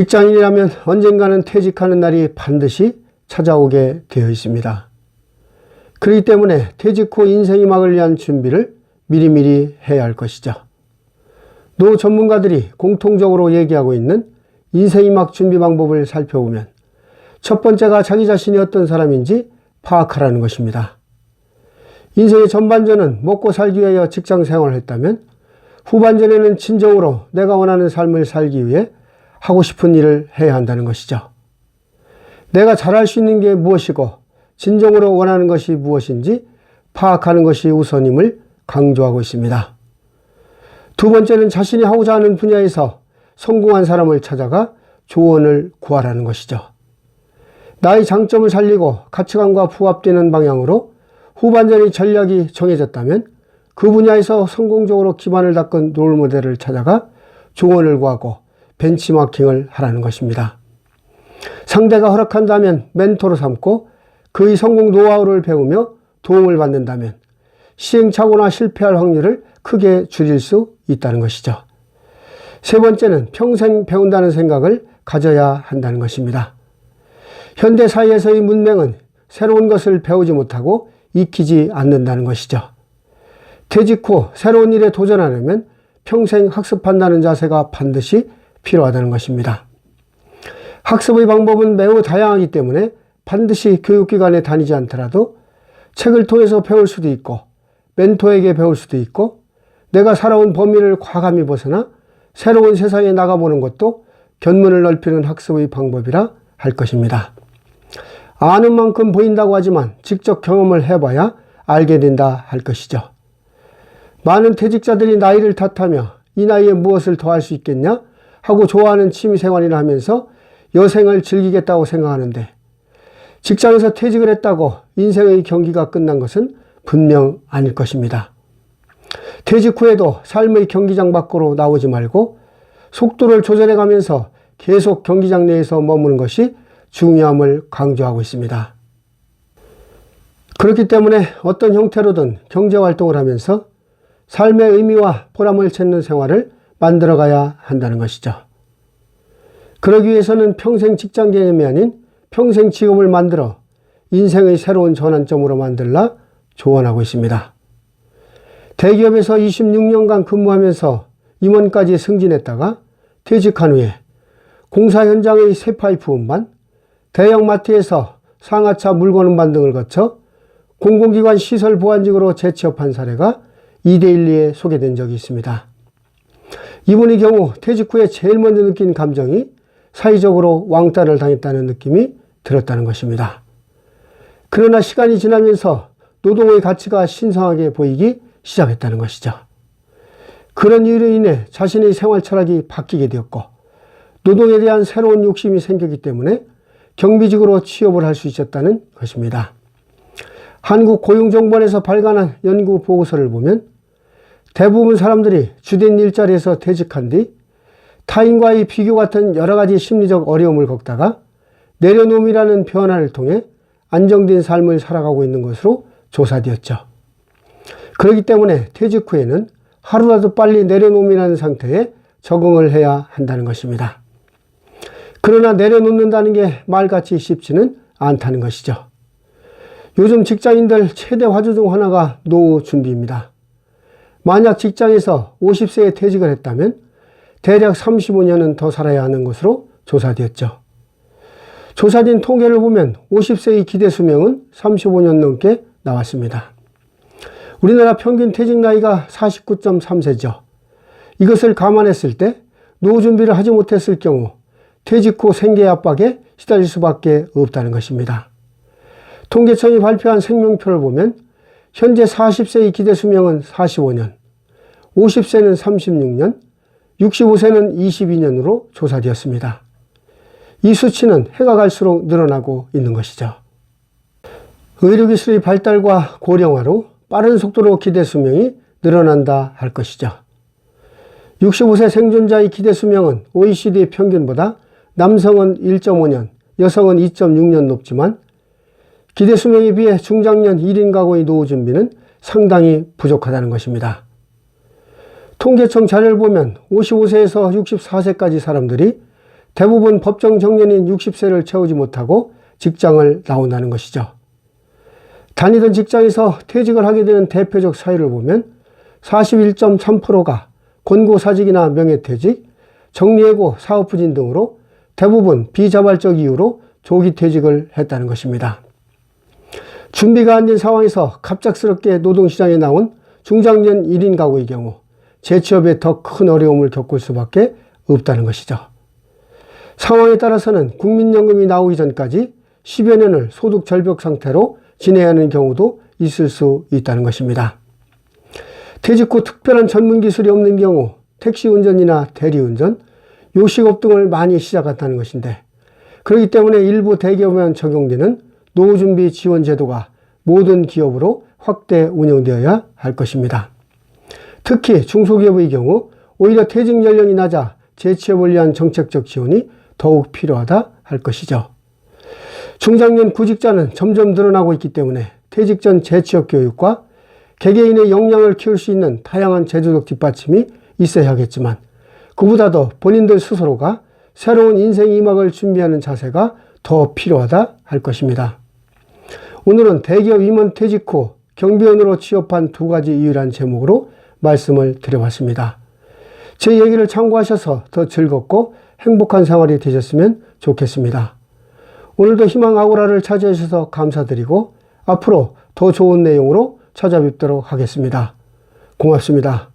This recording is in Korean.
직장인이라면 언젠가는 퇴직하는 날이 반드시 찾아오게 되어 있습니다. 그렇기 때문에 퇴직 후 인생이 막을 위한 준비를 미리미리 해야 할 것이죠. 노 전문가들이 공통적으로 얘기하고 있는 인생이 막 준비 방법을 살펴보면 첫 번째가 자기 자신이 어떤 사람인지 파악하라는 것입니다. 인생의 전반전은 먹고 살기 위하여 직장 생활을 했다면 후반전에는 진정으로 내가 원하는 삶을 살기 위해 하고 싶은 일을 해야 한다는 것이죠. 내가 잘할 수 있는 게 무엇이고 진정으로 원하는 것이 무엇인지 파악하는 것이 우선임을 강조하고 있습니다. 두 번째는 자신이 하고자 하는 분야에서 성공한 사람을 찾아가 조언을 구하라는 것이죠. 나의 장점을 살리고 가치관과 부합되는 방향으로 후반전의 전략이 정해졌다면 그 분야에서 성공적으로 기반을 닦은 롤 모델을 찾아가 조언을 구하고 벤치마킹을 하라는 것입니다. 상대가 허락한다면 멘토로 삼고 그의 성공 노하우를 배우며 도움을 받는다면 시행착오나 실패할 확률을 크게 줄일 수 있다는 것이죠. 세 번째는 평생 배운다는 생각을 가져야 한다는 것입니다. 현대 사회에서의 문맹은 새로운 것을 배우지 못하고 익히지 않는다는 것이죠. 퇴직 후 새로운 일에 도전하려면 평생 학습한다는 자세가 반드시 필요하다는 것입니다. 학습의 방법은 매우 다양하기 때문에 반드시 교육기관에 다니지 않더라도 책을 통해서 배울 수도 있고 멘토에게 배울 수도 있고 내가 살아온 범위를 과감히 벗어나 새로운 세상에 나가보는 것도 견문을 넓히는 학습의 방법이라 할 것입니다. 아는 만큼 보인다고 하지만 직접 경험을 해봐야 알게 된다 할 것이죠. 많은 퇴직자들이 나이를 탓하며 이 나이에 무엇을 더 할 수 있겠냐 하고 좋아하는 취미 생활이나 하면서 여생을 즐기겠다고 생각하는데 직장에서 퇴직을 했다고 인생의 경기가 끝난 것은 분명 아닐 것입니다. 퇴직 후에도 삶의 경기장 밖으로 나오지 말고 속도를 조절해 가면서 계속 경기장 내에서 머무는 것이 중요함을 강조하고 있습니다. 그렇기 때문에 어떤 형태로든 경제활동을 하면서 삶의 의미와 보람을 찾는 생활을 만들어 가야 한다는 것이죠. 그러기 위해서는 평생 직장 개념이 아닌 평생 직업을 만들어 인생의 새로운 전환점으로 만들라 조언하고 있습니다. 대기업에서 26년간 근무하면서 임원까지 승진했다가 퇴직한 후에 공사 현장의 세파이프 운반, 대형 마트에서 상하차 물건 운반 등을 거쳐 공공기관 시설 보안직으로 재취업한 사례가 이데일리에 소개된 적이 있습니다. 이분의 경우 퇴직 후에 제일 먼저 느낀 감정이 사회적으로 왕따를 당했다는 느낌이 들었다는 것입니다. 그러나 시간이 지나면서 노동의 가치가 신성하게 보이기 시작했다는 것이죠. 그런 이유로 인해 자신의 생활 철학이 바뀌게 되었고 노동에 대한 새로운 욕심이 생겼기 때문에 경비직으로 취업을 할 수 있었다는 것입니다. 한국고용정보원에서 발간한 연구 보고서를 보면 대부분 사람들이 주된 일자리에서 퇴직한 뒤 타인과의 비교 같은 여러 가지 심리적 어려움을 겪다가 내려놓음이라는 변화를 통해 안정된 삶을 살아가고 있는 것으로 조사되었죠. 그렇기 때문에 퇴직 후에는 하루라도 빨리 내려놓음이라는 상태에 적응을 해야 한다는 것입니다. 그러나 내려놓는다는 게 말같이 쉽지는 않다는 것이죠. 요즘 직장인들 최대 화두 중 하나가 노후 준비입니다. 만약 직장에서 50세에 퇴직을 했다면 대략 35년은 더 살아야 하는 것으로 조사되었죠. 조사된 통계를 보면 50세의 기대 수명은 35년 넘게 나왔습니다. 우리나라 평균 퇴직 나이가 49.3세죠. 이것을 감안했을 때 노후 준비를 하지 못했을 경우 퇴직 후 생계 압박에 시달릴 수밖에 없다는 것입니다. 통계청이 발표한 생명표를 보면 현재 40세의 기대 수명은 45년, 50세는 36년, 65세는 22년으로 조사되었습니다. 이 수치는 해가 갈수록 늘어나고 있는 것이죠. 의료기술의 발달과 고령화로 빠른 속도로 기대 수명이 늘어난다 할 것이죠. 65세 생존자의 기대 수명은 OECD 평균보다 남성은 1.5년, 여성은 2.6년 높지만 기대 수명에 비해 중장년 1인 가구의 노후 준비는 상당히 부족하다는 것입니다. 통계청 자료를 보면 55세에서 64세까지 사람들이 대부분 법정 정년인 60세를 채우지 못하고 직장을 나온다는 것이죠. 다니던 직장에서 퇴직을 하게 되는 대표적 사유를 보면 41.3%가 권고사직이나 명예퇴직, 정리해고 사업부진 등으로 대부분 비자발적 이유로 조기 퇴직을 했다는 것입니다. 준비가 안 된 상황에서 갑작스럽게 노동시장에 나온 중장년 1인 가구의 경우 재취업에 더 큰 어려움을 겪을 수밖에 없다는 것이죠. 상황에 따라서는 국민연금이 나오기 전까지 10여 년을 소득 절벽 상태로 지내야 하는 경우도 있을 수 있다는 것입니다. 퇴직 후 특별한 전문 기술이 없는 경우 택시 운전이나 대리운전, 요식업 등을 많이 시작한다는 것인데 그렇기 때문에 일부 대기업에만 적용되는 노후준비 지원 제도가 모든 기업으로 확대 운영되어야 할 것입니다. 특히 중소기업의 경우 오히려 퇴직 연령이 낮아 재취업을 위한 정책적 지원이 더욱 필요하다 할 것이죠. 중장년 구직자는 점점 늘어나고 있기 때문에 퇴직 전 재취업 교육과 개개인의 역량을 키울 수 있는 다양한 제도적 뒷받침이 있어야 하겠지만 그보다도 본인들 스스로가 새로운 인생 이막을 준비하는 자세가 더 필요하다 할 것입니다. 오늘은 대기업 임원 퇴직 후 경비원으로 취업한 두 가지 이유란 제목으로 말씀을 드려봤습니다. 제 얘기를 참고하셔서 더 즐겁고 행복한 생활이 되셨으면 좋겠습니다. 오늘도 희망 아우라를 찾아주셔서 감사드리고 앞으로 더 좋은 내용으로 찾아뵙도록 하겠습니다. 고맙습니다.